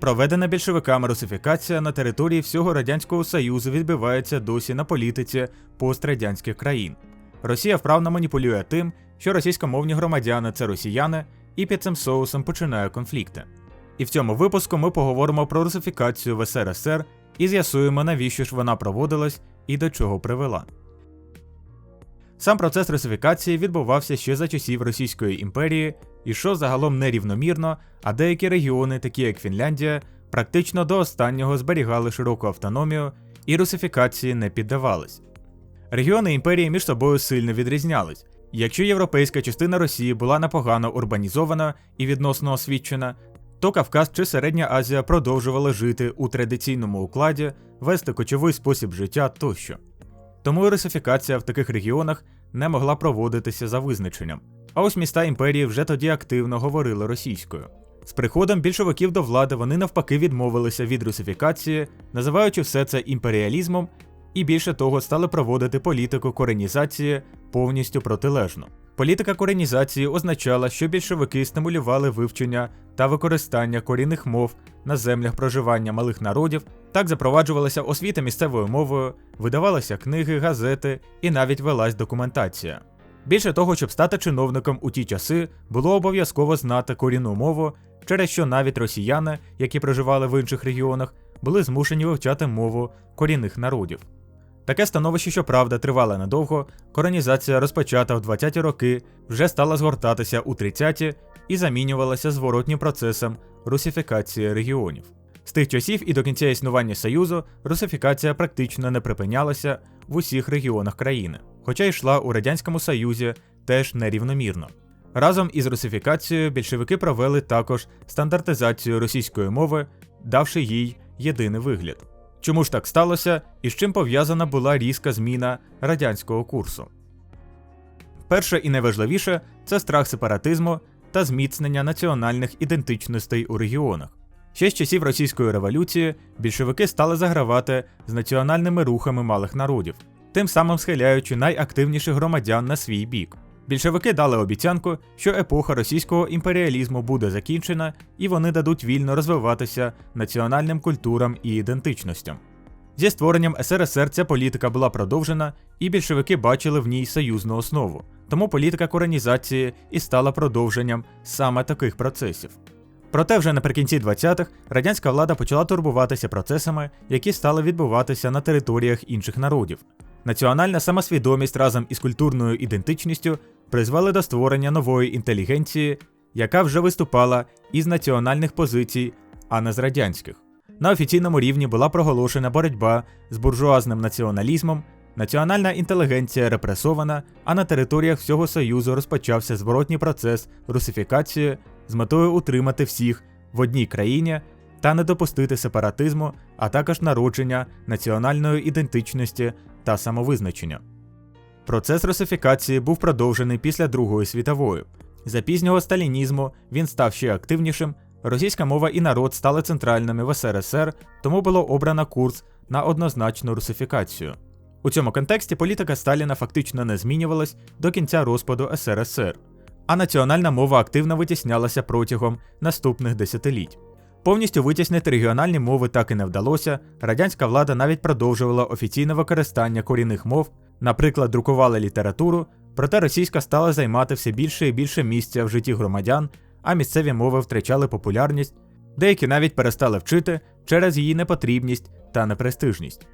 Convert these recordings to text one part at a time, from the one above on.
Проведена більшовиками русифікація на території всього Радянського Союзу відбивається досі на політиці пострадянських країн. Росія вправно маніпулює тим, що російськомовні громадяни це росіяни, і під цим соусом починає конфлікти. І в цьому випуску ми поговоримо про русифікацію в СРСР і з'ясуємо, навіщо ж вона проводилась і до чого привела. Сам процес русифікації відбувався ще за часів Російської імперії йшов загалом нерівномірно, а деякі регіони, такі як Фінляндія, практично до останнього зберігали широку автономію і русифікації не піддавались. Регіони імперії між собою сильно відрізнялись. Якщо європейська частина Росії була непогано урбанізована і відносно освічена, то Кавказ чи Середня Азія продовжували жити у традиційному укладі, вести кочовий спосіб життя тощо. Тому русифікація в таких регіонах не могла проводитися за визначенням. А ось міста імперії вже тоді активно говорили російською. З приходом більшовиків до влади вони навпаки відмовилися від русифікації, називаючи все це імперіалізмом, і більше того стали проводити політику коренізації повністю протилежну. Політика коренізації означала, що більшовики стимулювали вивчення та використання корінних мов на землях проживання малих народів, так запроваджувалася освіта місцевою мовою, видавалися книги, газети і навіть велась документація. Більше того, щоб стати чиновником у ті часи, було обов'язково знати корінну мову, через що навіть росіяни, які проживали в інших регіонах, були змушені вивчати мову корінних народів. Таке становище, щоправда, тривало недовго, коронізація, розпочата в 20-ті роки, вже стала згортатися у 30-ті і замінювалася зворотнім процесом русифікації регіонів. З тих часів і до кінця існування Союзу русифікація практично не припинялася в усіх регіонах країни, хоча йшла у Радянському Союзі теж нерівномірно. Разом із русифікацією більшовики провели також стандартизацію російської мови, давши їй єдиний вигляд. Чому ж так сталося і з чим пов'язана була різка зміна радянського курсу? Перше і найважливіше це страх сепаратизму та зміцнення національних ідентичностей у регіонах. Ще з часів російської революції більшовики стали загравати з національними рухами малих народів, тим самим схиляючи найактивніших громадян на свій бік. Більшовики дали обіцянку, що епоха російського імперіалізму буде закінчена і вони дадуть вільно розвиватися національним культурам і ідентичностям. Зі створенням СРСР ця політика була продовжена, і більшовики бачили в ній союзну основу, тому політика коронізації і стала продовженням саме таких процесів. Проте вже наприкінці 20-х радянська влада почала турбуватися процесами, які стали відбуватися на територіях інших народів. Національна самосвідомість разом із культурною ідентичністю призвели до створення нової інтелігенції, яка вже виступала із національних позицій, а не з радянських. На офіційному рівні була проголошена боротьба з буржуазним націоналізмом, національна інтелігенція репресована, а на територіях всього Союзу розпочався зворотній процес русифікації з метою утримати всіх в одній країні та не допустити сепаратизму, а також народження національної ідентичності та самовизначення. Процес русифікації був продовжений після Другої світової. За пізнього сталінізму він став ще активнішим. Російська мова і народ стали центральними в СРСР, тому було обрано курс на однозначну русифікацію. У цьому контексті політика Сталіна фактично не змінювалась до кінця розпаду СРСР, а національна мова активно витіснялася протягом наступних десятиліть. Повністю витіснити регіональні мови так і не вдалося. Радянська влада навіть продовжувала офіційне використання корінних мов, наприклад, друкувала літературу, проте російська стала займати все більше і більше місця в житті громадян, а місцеві мови втрачали популярність, деякі навіть перестали вчити через її непотрібність та непрестижність.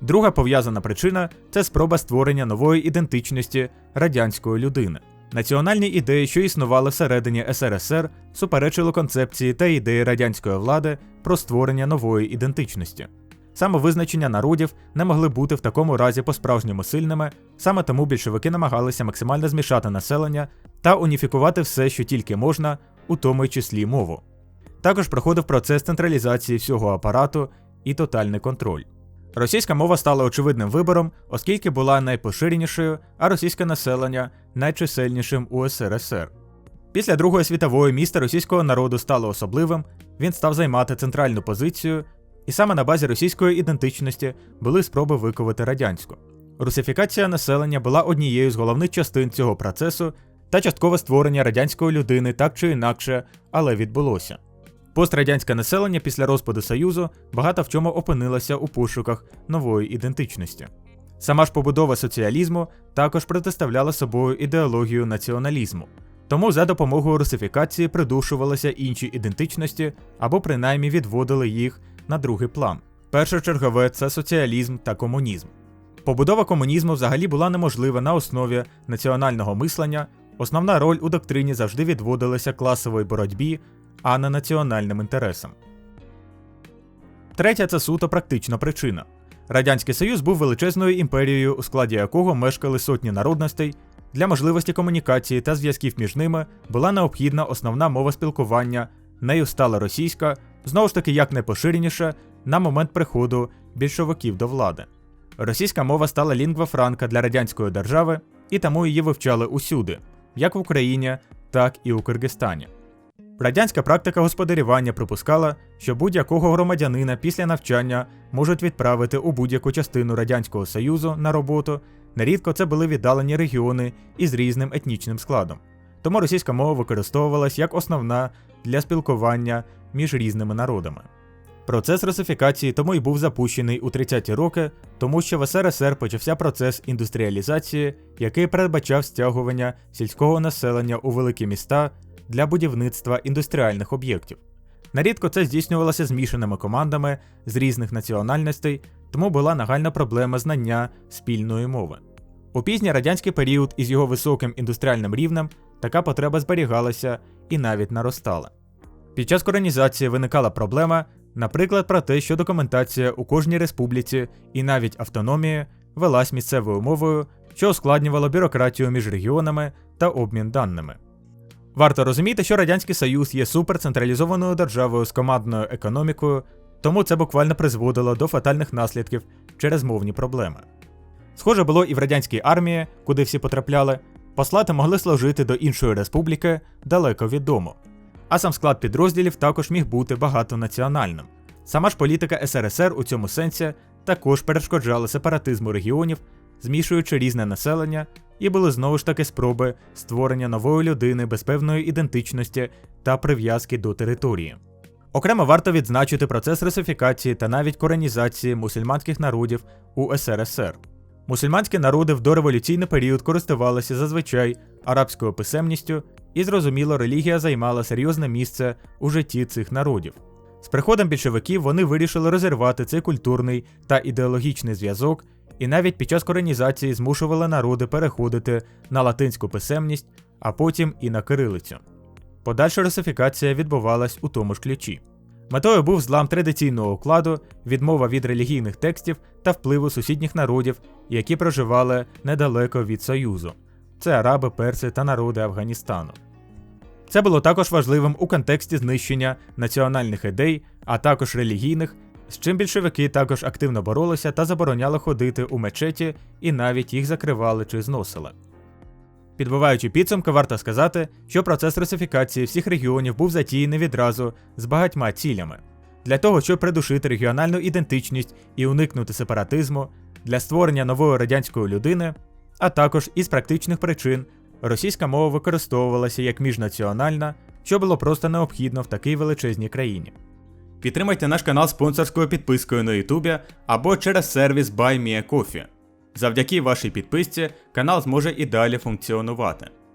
Друга пов'язана причина це спроба створення нової ідентичності радянської людини. Національні ідеї, що існували всередині СРСР, суперечили концепції та ідеї радянської влади про створення нової ідентичності. Самовизначення народів не могли бути в такому разі по-справжньому сильними, саме тому більшовики намагалися максимально змішати населення та уніфікувати все, що тільки можна, у тому числі мову. Також проходив процес централізації всього апарату і тотальний контроль. Російська мова стала очевидним вибором, оскільки була найпоширенішою, а російське населення найчисельнішим у СРСР. Після Другої світової місто російського народу стало особливим, він став займати центральну позицію, і саме на базі російської ідентичності були спроби виковати радянську. Русифікація населення була однією з головних частин цього процесу та часткове створення радянської людини так чи інакше, але відбулося. Пострадянське населення після розпаду Союзу багато в чому опинилося у пошуках нової ідентичності. Сама ж побудова соціалізму також протиставляла собою ідеологію націоналізму. Тому за допомогою русифікації придушувалися інші ідентичності або принаймні відводили їх на другий план. Першочергове це соціалізм та комунізм. Побудова комунізму взагалі була неможлива на основі національного мислення. Основна роль у доктрині завжди відводилася класовій боротьбі, а не національним інтересам. Третя це суто практична причина. Радянський Союз був величезною імперією, у складі якого мешкали сотні народностей. Для можливості комунікації та зв'язків між ними була необхідна основна мова спілкування, нею стала російська, знову ж таки як найпоширеніша на момент приходу більшовиків до влади. Російська мова стала лінгва франка для радянської держави, і тому її вивчали усюди, як в Україні, так і у Киргизстані. Радянська практика господарювання припускала, що будь-якого громадянина після навчання можуть відправити у будь-яку частину Радянського Союзу на роботу. Нерідко це були віддалені регіони із різним етнічним складом. Тому російська мова використовувалась як основна для спілкування між різними народами. Процес русифікації тому й був запущений у 30-ті роки, тому що в СРСР почався процес індустріалізації, який передбачав стягування сільського населення у великі міста для будівництва індустріальних об'єктів. Нарідко це здійснювалося змішаними командами з різних національностей, тому була нагальна проблема знання спільної мови. У пізній радянський період із його високим індустріальним рівнем така потреба зберігалася і навіть наростала. Під час коронізації виникала проблема, наприклад, про те, що документація у кожній республіці і навіть автономії велась місцевою мовою, що ускладнювало бюрократію між регіонами та обмін даними. Варто розуміти, що Радянський Союз є суперцентралізованою державою з командною економікою, тому це буквально призводило до фатальних наслідків через мовні проблеми. Схоже було і в радянській армії, куди всі потрапляли, послати могли служити до іншої республіки далеко від дому. А сам склад підрозділів також міг бути багатонаціональним. Сама ж політика СРСР у цьому сенсі також перешкоджала сепаратизму регіонів, змішуючи різне населення, і були знову ж таки спроби створення нової людини без певної ідентичності та прив'язки до території. Окремо варто відзначити процес русифікації та навіть коронізації мусульманських народів у СРСР. Мусульманські народи в дореволюційний період користувалися зазвичай арабською писемністю, і зрозуміло, релігія займала серйозне місце у житті цих народів. З приходом більшовиків вони вирішили розірвати цей культурний та ідеологічний зв'язок, і навіть під час коронізації змушували народи переходити на латинську писемність, а потім і на кирилицю. Подальша русифікація відбувалась у тому ж ключі. Метою був злам традиційного укладу, відмова від релігійних текстів та впливу сусідніх народів, які проживали недалеко від Союзу це араби, перси та народи Афганістану. Це було також важливим у контексті знищення національних ідей, а також релігійних, з чим більшовики також активно боролися та забороняли ходити у мечеті і навіть їх закривали чи зносили. Підбиваючи підсумки, варто сказати, що процес русифікації всіх регіонів був затіяний відразу з багатьма цілями для того, щоб придушити регіональну ідентичність і уникнути сепаратизму, для створення нової радянської людини, а також із практичних причин російська мова використовувалася як міжнаціональна, що було просто необхідно в такій величезній країні. Підтримайте наш канал спонсорською підпискою на Ютубі або через сервіс BuyMeACoffee. Завдяки вашій підписці канал зможе і далі функціонувати.